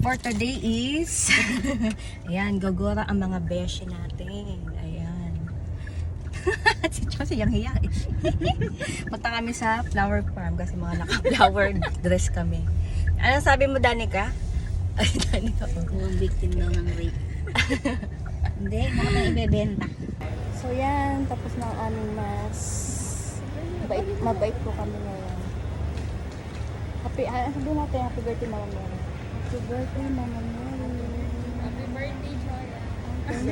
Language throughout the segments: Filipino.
for today is, ayan, gagora ang mga beshi natin. Ayan. si Chelsea yung hiya. Punta kami sa flower farm kasi mga naka-flower dress kami. Ano sabi mo, Danica? Ay, Danica. Kung victim daw ng rape. Hindi, mga na ibebenta. So yan, tapos na ang aming mas mabait, mabait po kami ngayon. Happy, ano sabihin natin, happy birthday Mama Mary. Happy birthday Mama Mary. Happy birthday, Joya. Happy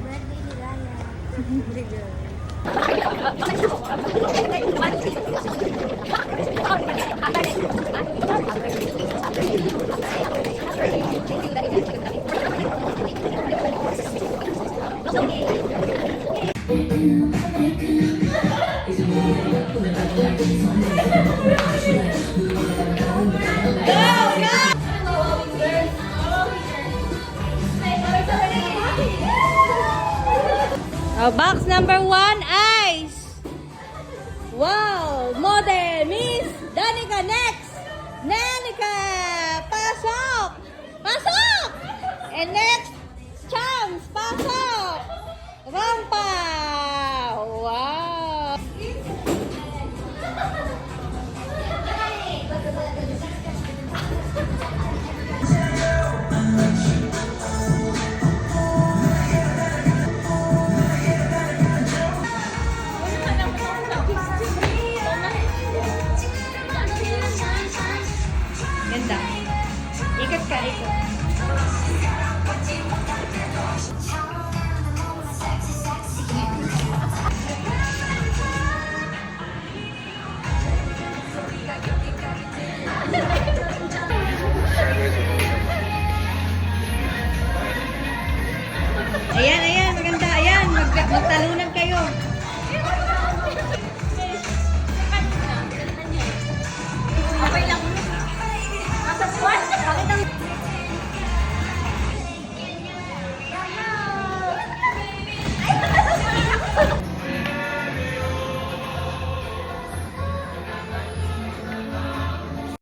birthday, Ligaya. Oh, box number one, ice. Wow, model, Miss Danica next. Danica, pasok. Pasok. And next, Ganda. Ikat ka, ikat. Ayan, ayan, maganda. Ayan, mag magtalunan